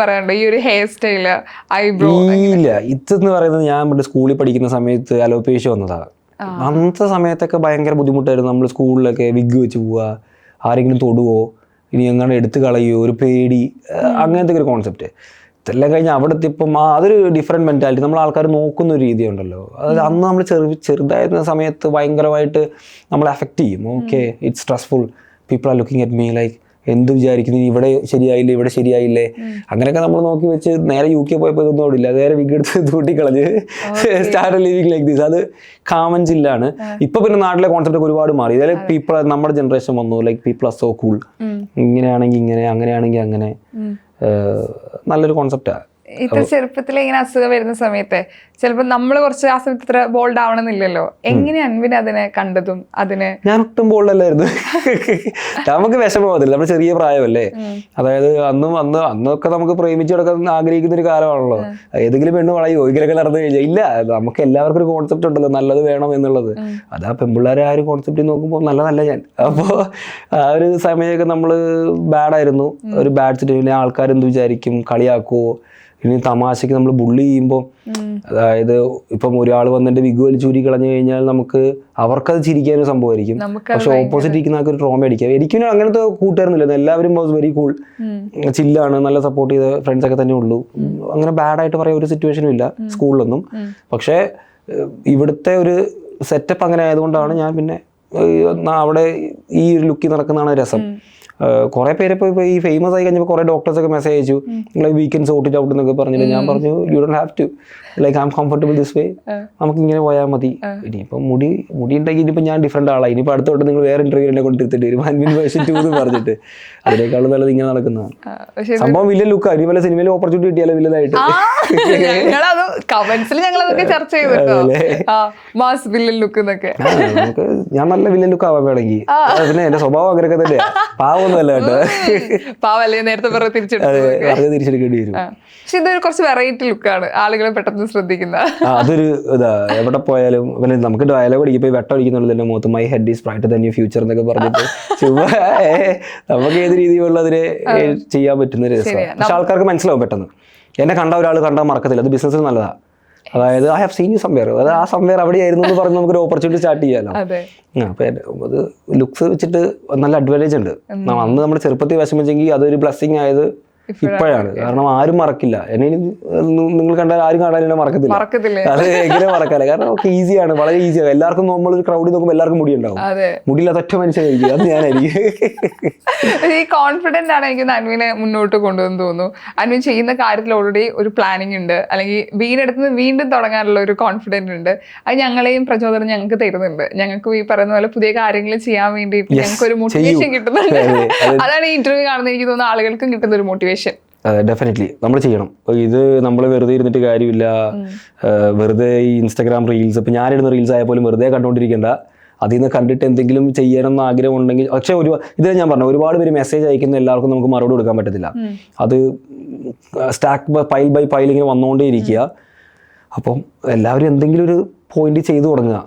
പറയാനുണ്ട് ഈ ഒരു ഹെയർ സ്റ്റൈൽ ഐബ്രോ ഇല്ല ഇതെന്ന് പറയുന്നത് ഞാൻ പണ്ട് സ്കൂളിൽ പഠിക്കുന്ന സമയത്ത് അലോപേഷ്യ വന്നതാണ് അന്നത്തെ സമയത്തൊക്കെ ഭയങ്കര ബുദ്ധിമുട്ടായിരുന്നു. നമ്മൾ സ്കൂളിലൊക്കെ വിഗ് വെച്ച് പോവുക ആരെങ്കിലും തൊടുവോ ഇനി എങ്ങനെ എടുത്തു കളയോ ഒരു പേടി അങ്ങനത്തെ ഒരു കോൺസെപ്റ്റ് ഇതെല്ലാം കഴിഞ്ഞ് അവിടെ എത്തിയപ്പം ആ അതൊരു ഡിഫറെന്റ് മെന്റാലിറ്റി നമ്മൾ ആൾക്കാർ നോക്കുന്ന ഒരു രീതി ഉണ്ടല്ലോ. അത് അന്ന് നമ്മൾ ചെറു ചെറുതായിരുന്ന സമയത്ത് ഭയങ്കരമായിട്ട് നമ്മളെ അഫക്റ്റ് ചെയ്യും. Okay it's stressful people are looking at me like എന്ത് വിചാരിക്കുന്നു? ഇവിടെ ശരിയായില്ലേ? ഇവിടെ ശരിയായില്ലേ? അങ്ങനെയൊക്കെ നമ്മൾ നോക്കി വെച്ച് നേരെ യു കെ പോയപ്പോൾ ഇതൊന്നും ഓടില്ല. നേരെ എടുത്ത് തൂട്ടിക്കളഞ്ഞ് സ്റ്റാർട്ട് ലിവിങ് ലൈക്ക് ദിസ് അത് കാമൻ ജില്ലാണ്. ഇപ്പൊ പിന്നെ നാട്ടിലെ കോൺസെപ്റ്റ് ഒക്കെ ഒരുപാട് മാറി. ഇതായാലും പീപ്പിൾ നമ്മുടെ ജനറേഷൻ വന്നു. Like people are so cool ഇങ്ങനെയാണെങ്കിൽ ഇങ്ങനെ അങ്ങനെയാണെങ്കിൽ അങ്ങനെ. നല്ലൊരു കോൺസെപ്റ്റാണ് ഇത്ര ചെറുപ്പത്തിൽ ഇങ്ങനെ അസുഖം വരുന്ന സമയത്ത് ചിലപ്പോൾ നമ്മൾ കുറച്ച് ആ സമയത്ത് ഇത്ര ബോൾഡ് ആവണമെന്നില്ലല്ലോ എങ്ങനെ അൻവിൻ അതിനെ കണ്ടതും അതിന്? ഞാൻ ഒട്ടും ബോൾഡല്ലായിരുന്നു നമുക്ക് വിഷമം നമ്മുടെ ചെറിയ പ്രായമല്ലേ? അതായത് അന്നും അന്ന് അന്നൊക്കെ നമുക്ക് പ്രേമിച്ചു കിടക്കാൻ ആഗ്രഹിക്കുന്ന ഒരു കാലമാണല്ലോ. ഏതെങ്കിലും പെണ്ണ് വളയോ ഇങ്ങനെയൊക്കെ നടന്നു കഴിഞ്ഞാൽ ഇല്ല നമുക്ക് എല്ലാവർക്കും ഒരു കോൺസെപ്റ്റ് ഉണ്ടല്ലോ നല്ലത് വേണം എന്നുള്ളത്. അതാ ആ പെൺപിള്ളേരെ ആ ഒരു കോൺസെപ്റ്റ് നോക്കുമ്പോൾ നല്ലതല്ല ഞാൻ. അപ്പോൾ ആ ഒരു സമയമൊക്കെ നമ്മൾ ബാഡായിരുന്നു ഒരു ബാഡ് സിറ്റുവേഷൻ ആൾക്കാർ എന്ത് വിചാരിക്കും? കളിയാക്കുമോ ഇനി തമാശക്ക് നമ്മൾ ബുള്ളി ചെയ്യുമ്പോൾ അതായത് ഇപ്പം ഒരാൾ വന്നിട്ട് വിഗ് വലിച്ചു ഊരി കളഞ്ഞു കഴിഞ്ഞാൽ നമുക്ക് അവർക്കത് ചിരിക്കാൻ ഒരു സംഭവമായിരിക്കും പക്ഷെ ഓപ്പോസിറ്റ് ഇരിക്കുന്ന ആൾക്ക് ഒരു ട്രോമ അടിക്കാം എനിക്കും അങ്ങനത്തെ കൂട്ടുകാരൊന്നുമില്ല. എല്ലാവരും വാസ് വെരി കൂൾ ചില്ലാണ് നല്ല സപ്പോർട്ട് ചെയ്ത ഫ്രണ്ട്സ് ഒക്കെ തന്നെ ഉള്ളൂ. അങ്ങനെ ബാഡായിട്ട് പറയാൻ ഒരു സിറ്റുവേഷനും ഇല്ല. സ്കൂളിലൊന്നും പക്ഷേ ഇവിടുത്തെ ഒരു സെറ്റപ്പ് അങ്ങനെ ആയതുകൊണ്ടാണ് ഞാൻ പിന്നെ അവിടെ ഈ ഒരു ലുക്കിൽ നടക്കുന്നതാണ് രസം. കുറെ പേര് ഇപ്പോൾ ഇപ്പോൾ ഈ ഫേമസ് ആയി കഴിഞ്ഞപ്പോൾ കുറെ ഡോക്ടേഴ്സ് ഒക്കെ മെസ്സേജ് അയച്ചു. Like weekend sort it out എന്നൊക്കെ പറഞ്ഞില്ല ഞാൻ പറഞ്ഞു you don't have to like I'm comfortable this way നമുക്ക് ഇങ്ങനെ പോയാൽ മതി ഇനിയിപ്പോൾ മുടി മുടി ഉണ്ടെങ്കിൽ ഇനിയിപ്പോൾ ഞാൻ ഡിഫറെന്റ് ആളായി ഇനിയിപ്പോൾ അടുത്തോട്ട് നിങ്ങൾ വേറെ ഇന്റർവ്യൂ എന്നെ കൊണ്ടിരുത്തിട്ട് വരും. അൻവിൻ വേർഷൻ ടു എന്ന് പറഞ്ഞിട്ട്. അതിനേക്കാളും നല്ലത് ഇങ്ങനെ നടക്കുന്നതാണ്. സംഭവം വലിയ ലുക്കാണ് ഇനി വല്ല സിനിമയിൽ ഓപ്പർച്യൂണിറ്റി കിട്ടിയാലോ വലുതായിട്ട്. കമന്റ്സിൽ ഞങ്ങൾ അതൊക്കെ ചർച്ച ചെയ്തിട്ടോ? മാസ് വില്ലൻ ലുക്ക് എന്നൊക്കെ നമുക്ക് ഞാൻ നല്ല വില്ലൻ ലുക്ക് ആവാൻ വേണമെങ്കിൽ പിന്നെ എന്റെ സ്വഭാവം അങ്ങനെയൊക്കെ തന്നെ പാവമൊന്നുമല്ല കേട്ടോ. പാവല്ലേ നേരത്തെ പറഞ്ഞ തിരിച്ചെടുത്തു തിരിച്ചെടുക്കേണ്ടി വരും. പക്ഷെ ഇതൊരു കുറച്ച് വെറൈറ്റി ലുക്കാണ് ആളുകളെ പെട്ടെന്ന് ശ്രദ്ധിക്കുന്ന. അതൊരു ഇതാ എവിടെ പോയാലും പിന്നെ നമുക്ക് ഡയലോഗ് അടിക്കുമ്പോൾ വെട്ടം അടിക്കുന്നുള്ളൂ എന്റെ മുഖത്ത് my head is brighter than you future എന്നൊക്കെ പറഞ്ഞിട്ട് ചുമ്മാ നമുക്ക് ഏത് രീതിയിലുള്ളതിനെ ചെയ്യാൻ പറ്റുന്ന ഒരു രസമാണ്. പക്ഷെ ആൾക്കാർക്ക് മനസ്സിലാവും പെട്ടെന്ന്. എന്നെ കണ്ട ഒരാൾ കണ്ടാൽ മറക്കത്തില്ല. അത് ബിസിനസ്സിൽ നല്ലതാണ് അതായത് I have seen you somewhere അതായത് ആ സംവെയർ അവിടെയായിരുന്നു എന്ന് പറഞ്ഞ് നമുക്കൊരു ഓപ്പർച്യൂണിറ്റി സ്റ്റാർട്ട് ചെയ്യാമല്ലോ അതെ. ആ, അപ്പൊ അത് ലുക്സ് വെച്ചിട്ട് നല്ല അഡ്വാന്റേജ് ഉണ്ട്. അന്ന് നമ്മൾ ചെറുപ്പത്തിൽ വിഷമിച്ചെങ്കിൽ അതൊരു ബ്ലെസ്സിങ് ആയത് ഇപ്പോഴാണ് കാരണം ആരും മറക്കില്ല. എന്നെ നിങ്ങൾ കണ്ടാൽ ആരും കാണാൻ എന്നെ മറക്കത്തില്ല. അത് എങ്ങനെ മറക്കാല്ല കാരണം ഒക്കെ ഈസിയാണ് വളരെ ഈസിയാണ് എല്ലാവർക്കും നമ്മൾ ഒരു ക്രൗഡിൽ നോക്കുമ്പോൾ എല്ലാവർക്കും മുടി ഉണ്ടാവും മുടിയില്ലാത്ത ഒറ്റ മനുഷ്യനായിരിക്കും അത് ഞാനായിരിക്കും. ഈ കോൺഫിഡന്റ് ആണ് എനിക്ക് അൻവിനെ മുന്നോട്ട് കൊണ്ടുവന്ന് തോന്നുന്നു. അൻവിൻ ചെയ്യുന്ന കാര്യത്തിൽ ഓൾറെഡി ഒരു പ്ലാനിങ് ഉണ്ട്. അല്ലെങ്കിൽ വീണ്ടെടുത്ത് വീണ്ടും തുടങ്ങാനുള്ള ഒരു കോൺഫിഡന്റ് ഉണ്ട്. അത് ഞങ്ങളെയും പ്രചോദനം ഞങ്ങൾക്ക് തരുന്നുണ്ട്. ഞങ്ങൾക്ക് ഈ പറയുന്ന പോലെ പുതിയ കാര്യങ്ങൾ ചെയ്യാൻ വേണ്ടി ഞങ്ങൾക്ക് ഒരു മോട്ടിവേഷൻ കിട്ടുന്നുണ്ട്. അതെ, അതെ. അതാണ് ഈ ഇന്റർവ്യൂ കാണുന്ന എനിക്ക് തോന്നുന്നു ആളുകൾക്കും കിട്ടുന്ന ഒരു മോട്ടിവേഷൻ ഡെഫിനറ്റ്ലി നമ്മൾ ചെയ്യണം. ഇത് നമ്മൾ വെറുതെ ഇരുന്നിട്ട് കാര്യമില്ല. വെറുതെ ഈ ഇൻസ്റ്റാഗ്രാം റീൽസ് ഇപ്പം ഞാനിടുന്ന റീൽസ് ആയ പോലും വെറുതെ കണ്ടുകൊണ്ടിരിക്കേണ്ട അതിൽ നിന്ന് കണ്ടിട്ട് എന്തെങ്കിലും ചെയ്യണമെന്ന് ആഗ്രഹം ഉണ്ടെങ്കിൽ പക്ഷേ ഒരു ഇത് ഞാൻ പറഞ്ഞു ഒരുപാട് പേര് മെസ്സേജ് അയക്കുന്ന എല്ലാവർക്കും നമുക്ക് മറുപടി കൊടുക്കാൻ പറ്റത്തില്ല. അത് സ്റ്റാക്ക് പൈൽ ബൈ പൈൽ ഇങ്ങനെ വന്നുകൊണ്ടേ ഇരിക്കുക. അപ്പം എല്ലാവരും എന്തെങ്കിലും ഒരു പോയിന്റ് ചെയ്തു തുടങ്ങുക.